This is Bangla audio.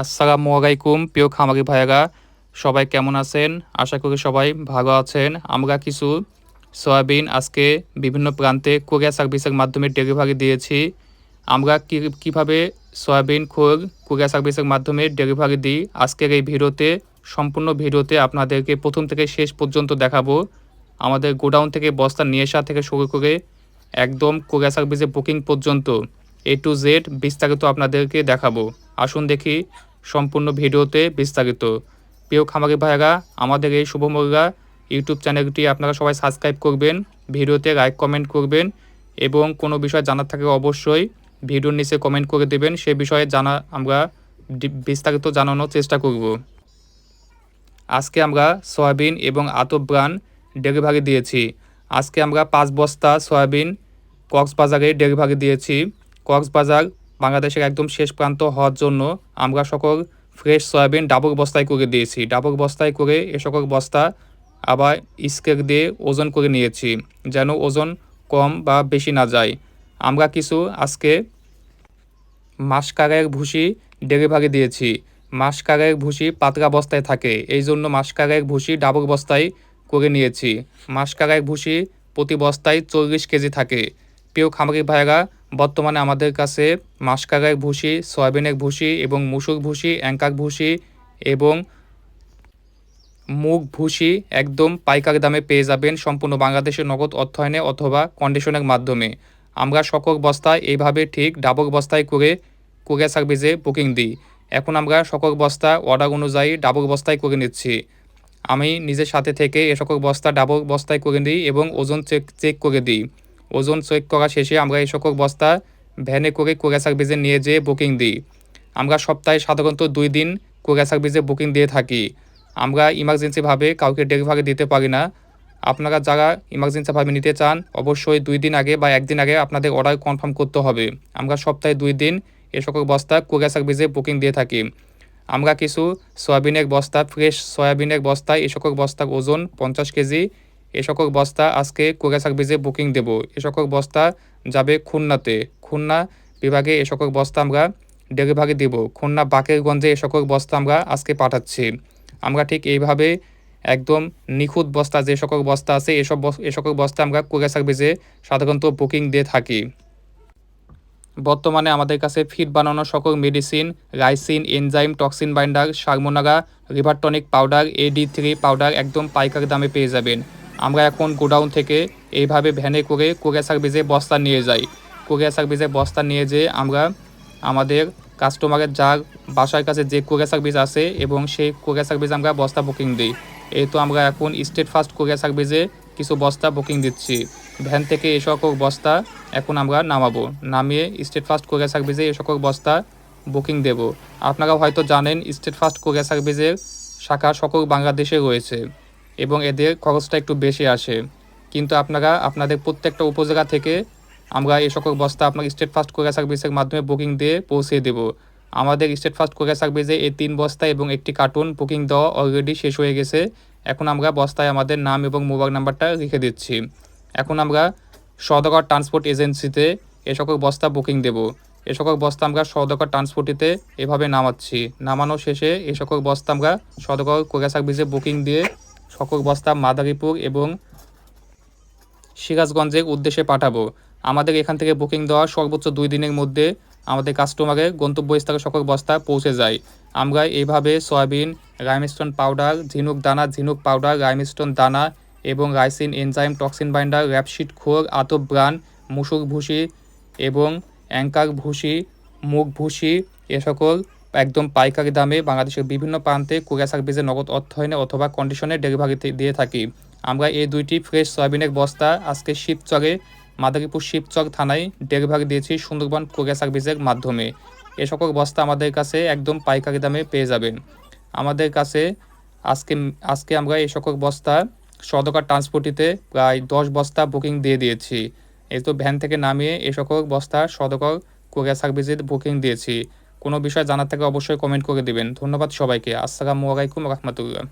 আসসালামু আলাইকুম, প্রিয় খামারি ভাইয়েরা। সবাই কেমন আছেন? আশা করি সবাই ভালো আছেন। আমরা কিছু সয়াবিন আজকে বিভিন্ন প্রান্তে কোরিয়া সার্ভিসের মাধ্যমে ডেলিভারি দিয়েছি। আমরা কীভাবে সয়াবিন খোল কোরিয়া সার্ভিসের মাধ্যমে ডেলিভারি দিই? আজকের এই ভিডিওতে, সম্পূর্ণ ভিডিওতে আপনাদেরকে প্রথম থেকে শেষ পর্যন্ত দেখাবো। আমাদের গোডাউন থেকে বস্তা নিয়ে আসা থেকে শুরু করে একদম কোরিয়া সার্ভিসে বুকিং পর্যন্ত। এ টু জেড বিস্তারিত আপনাদেরকে দেখাবো। আসুন দেখি সম্পূর্ণ ভিডিওতে বিস্তারিত। প্রিয় খামারি ভাইয়েরা, আমাদের এই শুভমরিয়া ইউটিউব চ্যানেলটি আপনারা সবাই সাবস্ক্রাইব করবেন, ভিডিওতে লাইক কমেন্ট করবেন এবং কোনো বিষয় জানার থাকে অবশ্যই ভিডিওর নিচে কমেন্ট করে দেবেন, সে বিষয়ে জানা আমরা বিস্তারিত জানানোর চেষ্টা করব। আজকে আমরা সয়াবিন এবং আতপ ব্রান ডেলিভারি দিয়েছি। আজকে আমরা পাঁচ বস্তা সয়াবিন কক্সবাজারে ডেলিভারি দিয়েছি। কক্সবাজার বাংলাদেশের একদম শেষ প্রান্ত হওয়ার জন্য আমরা সকল ফ্রেশ সয়াবিন ডাবর বস্তায় করে দিয়েছি। ডাবর বস্তায় করে এ সকল বস্তা আবার স্কেল দিয়ে ওজন করে নিয়েছি যেন ওজন কম বা বেশি না যায়। আমরা কিছু আজকে মাসকারের ভুসি ডেলিভারি দিয়েছি। মাসকারের ভুসি পাতলা বস্তায় থাকে, এই জন্য মাসকারের ভুসি ডাবর বস্তায় করে নিয়েছি। মাসকারের ভুসি প্রতি বস্তায় চল্লিশ কেজি থাকে। প্রিয় খামারি ভাইয়েরা বর্তমানে আমাদের কাছে মাসকারের ভুসি, সয়াবিনের ভুসি এবং মুসুর ভুসি অ্যাঙ্কার ভুসি এবং মুগ ভুসি একদম পাইকারি দামে পেয়ে যাবেন সম্পূর্ণ বাংলাদেশের নগদ অর্থায়নে অথবা কন্ডিশনের মাধ্যমে। আমরা সকল বস্তা এইভাবে ঠিক ডাবল বস্তায় করে, কুরিয়ার সার্ভিসে বুকিং দিই। এখন আমরা সকল বস্তা অর্ডার অনুযায়ী ডাবল বস্তায় করে নিচ্ছি। আমি নিজের সাথে থেকে এ সকল বস্তা ডাবল বস্তায় করে দিই এবং ওজন চেক চেক করে দিই। ওজন চেক করা শেষে আমরা এই সকল বস্তা ভ্যানে করে কুরিয়ার সার্ভিসে নিয়ে যেয়ে বুকিং দিই। আমরা সপ্তাহে সাধারণত দুই দিন কুরিয়ার সার্ভিসে বুকিং দিয়ে থাকি। আমরা ইমার্জেন্সিভাবে কাউকে ডেলিভারি দিতে পারি না। আপনারা যারা ইমার্জেন্সিভাবে নিতে চান, অবশ্যই দুই দিন আগে বা একদিন আগে আপনাদের অর্ডার কনফার্ম করতে হবে। আমরা সপ্তাহে দুই দিন এ সকল বস্তা কুরিয়ার সার্ভিসে বুকিং দিয়ে থাকি। আমরা কিছু সয়াবিনের বস্তা, ফ্রেশ সয়াবিনের বস্তা, এ সকল বস্তার ওজন পঞ্চাশ কেজি এ সকল বস্তা আজকে কুরিয়ার সার্ভিসে বুকিং দেব। এ সকল বস্তা যাবে খুলনাতে। খুলনা বিভাগে এ সকল বস্তা আমরা ডেলিভারি দেব। খুলনা বাকেরগঞ্জে এ সকল বস্তা আমরা আজকে পাঠাচ্ছি। আমরা ঠিক এইভাবে একদম নিখুঁত বস্তা, যে সকল বস্তা আছে, এসব এ সকল বস্তা আমরা কুরিয়ার সার্ভিসে সাধারণত বুকিং দিয়ে থাকি। বর্তমানে আমাদের কাছে ফিড বানানো সকল মেডিসিন রাইসিন এনজাইম টক্সিন বাইন্ডার সারমোনাগা রিভারটনিক পাউডার এডি থ্রি পাউডার একদম পাইকারি দামে পেয়ে যাবেন। আমরা এখন গোডাউন থেকে এইভাবে ভ্যানে করে কুরিয়ার সার্ভিসে বস্তা নিয়ে যাই। কুরিয়ার সার্ভিসে বস্তা নিয়ে যেয়ে আমরা আমাদের কাস্টমারের যার বাসার কাছে যে কুরিয়ার সার্ভিস আছে এবং সেই কুরিয়ার সার্ভিস আমরা বস্তা বুকিং দিই। এই তো আমরা এখন স্টেট ফার্স্ট কুরিয়ার সার্ভিসে কিছু বস্তা বুকিং দিচ্ছি। ভ্যান থেকে এই সকল বস্তা এখন আমরা নামাবো। নামিয়ে স্টেট ফার্স্ট কুরিয়ার সার্ভিসে এই সকল বস্তা বুকিং দেব। আপনারা হয়তো জানেন স্টেট ফার্স্ট কুরিয়ার সার্ভিসের শাখা সকল বাংলাদেশে রয়েছে। এবং এদের খরচটা একটু বেশি আসে। কিন্তু আপনারা, আপনাদের প্রত্যেকটা উপজেলা থেকে আমরা এই সকল বস্তা আপনার স্টেট ফার্স্ট কোরিয়ার সার্ভিসের মাধ্যমে বুকিং দিয়ে পৌঁছে দেব। আমাদের স্টেট ফার্স্ট কোরিয়ার সার্ভিসে এই তিন বস্তা এবং একটি কার্টুন বুকিং দেওয়া অলরেডি শেষ হয়ে গেছে। এখন আমরা বস্তায় আমাদের নাম এবং মোবাইল নাম্বারটা লিখে দিচ্ছি। এখন আমরা সদগর ট্রান্সপোর্ট এজেন্সিতে এ সকল বস্তা বুকিং দেব। এ সকল বস্তা আমরা সদগর ট্রান্সপোর্টিতে এভাবে নামাচ্ছি। নামানো শেষে এ সকল বস্তা আমরা সদগর কোরিয়ার সার্ভিসে বুকিং দিয়ে বস্তা, মাদারীপুর এবং সিরাজগঞ্জের উদ্দেশ্যে পাঠাবো। আমাদের এখান থেকে বুকিং দেওয়া সর্বোচ্চ দুই দিনের মধ্যে আমাদের কাস্টমারের গন্তব্যস্থলে সকল বস্তা পৌঁছে যায়। আমরা এইভাবে সয়াবিন, রাইমস্টোন পাউডার, ঝিনুক দানা, ঝিনুক পাউডার, রাইমস্টোন দানা এবং রাইসিন এনজাইম, টক্সিন বাইন্ডার, র্যাপশিট খোর, আতপ ব্রান, মুসুর ভুসি এবং অ্যাঙ্কার ভুসি, মুগ ভুসি এ সকল একদম পাইকারি দামে বাংলাদেশের বিভিন্ন প্রান্তে কুরিয়ার সার্ভিসে নগদ অর্থায়নে অথবা কন্ডিশনে ডেলিভারি দিয়ে থাকি। আমরা এই দুইটি ফ্রেশ সয়াবিনের বস্তা আজকে শিবচরে মাদারীপুর শিবচর থানায় ডেলিভারি দিয়েছি সুন্দরবন কুরিয়ার সার্ভিসের মাধ্যমে। এ সকল বস্তা আমাদের কাছে একদম পাইকারি দামে পেয়ে যাবেন। আমাদের কাছে আজকে আজকে আমরা এই সকল বস্তা সদকার ট্রান্সপোর্টিতে প্রায় দশ বস্তা বুকিং দিয়ে দিয়েছি। এই তো ভ্যান থেকে নামিয়ে এই সকল বস্তা সদকর কুরিয়ার সার্ভিসে বুকিং দিয়েছি। কোনো বিষয় জানার থেকে অবশ্যই কমেন্ট করে দিবেন। ধন্যবাদ সবাইকে। আসসালামু আলাইকুম রহমতুল্লাহ।